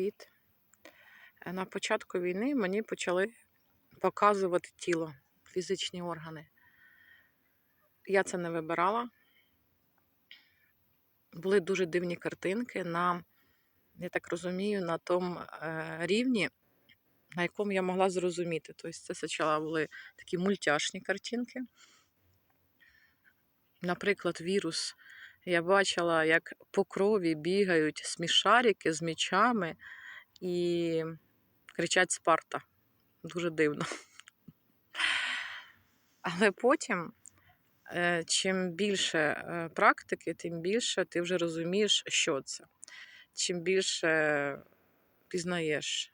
Привіт. Е, На початку війни мені почали показувати тіло, фізичні органи. Я це не вибирала. Були дуже дивні картинки на, я так розумію, на тому е, рівні, на якому я могла зрозуміти. Тобто це спочатку були такі мультяшні картинки. Наприклад, вірус. Я бачила, як по крові бігають смішарики з мічами і кричать Спарта. Дуже дивно. Але потім, е, чим більше е, практики, тим більше ти вже розумієш, що це. Чим більше пізнаєш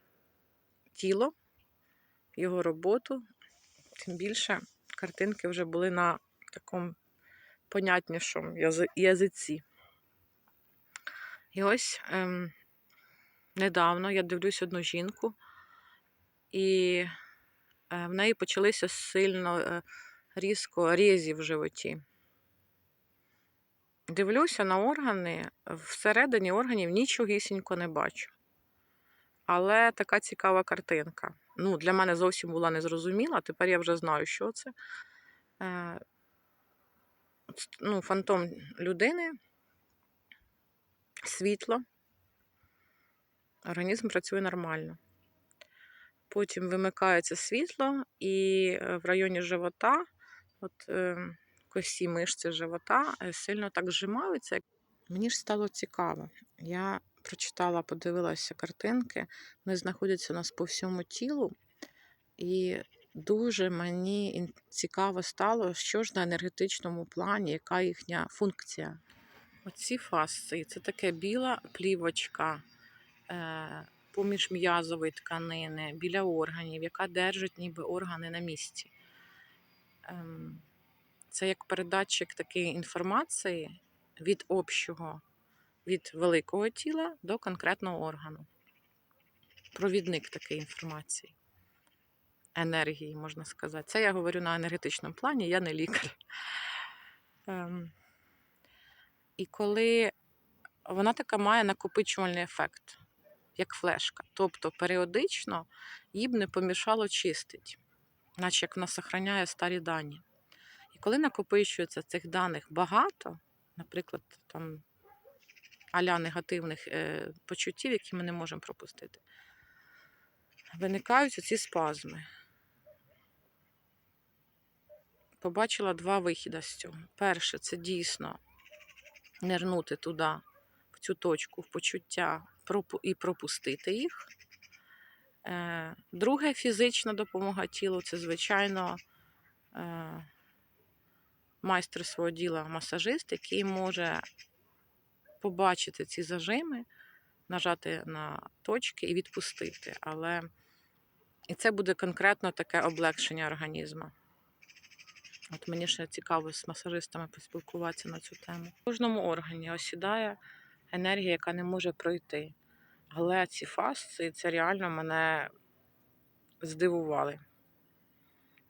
тіло, його роботу, тим більше картинки вже були на такому понятнішому язиці. І ось ем, недавно я дивлюсь одну жінку, і е, в неї почалися сильно е, різко різі в животі. Дивлюся на органи, всередині органів нічогісінько не бачу. Але така цікава картинка. Ну, для мене зовсім була незрозуміла, тепер я вже знаю, що це. Ну, фантом людини, світло, організм працює нормально. Потім вимикається світло, і е, в районі живота, от е, косі мишці живота е, сильно так зжимаються. Мені ж стало цікаво. Я прочитала, подивилася картинки, вони знаходяться у нас по всьому тілу. І дуже мені цікаво стало, що ж на енергетичному плані, яка їхня функція. Оці фасції це таке біла плівочка е, поміж м'язової тканини, біля органів, яка держить ніби органи на місці. Ем, це як передатчик такої інформації від общого, від великого тіла до конкретного органу. Провідник такої інформації енергії, можна сказати. Це я говорю на енергетичному плані, я не лікар. Ем, і коли вона така має накопичувальний ефект, як флешка. Тобто періодично їй б не помішало чистити, наче як вона зберігає старі дані. І коли накопичується цих даних багато, наприклад, там аля негативних е, почуттів, які ми не можемо пропустити, виникають ці спазми. Побачила два вихіди з цього. Перше, це дійсно нирнути туди, в цю точку, в почуття і пропустити їх. Е, Друге, фізична допомога тілу це, звичайно, е, майстер свого діла, масажист, який може побачити ці зажими, нажати на точки і відпустити. Але і це буде конкретно таке облегшення організму. От мені ще цікаво з масажистами поспілкуватися на цю тему. В кожному органі осідає енергія, яка не може пройти. Але ці фасції, це реально мене здивували.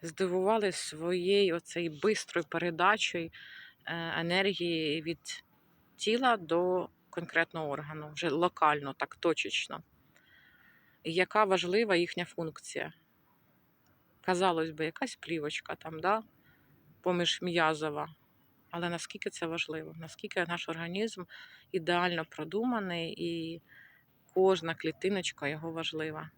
Здивували своєю оцею бистрою передачею е, енергії від тіла до конкретного органу, вже локально, так точечно. І яка важлива їхня функція. Казалось би, якась плівочка там, да? Поміж м'язова. Але наскільки це важливо, наскільки наш організм ідеально продуманий і кожна клітиночка його важлива.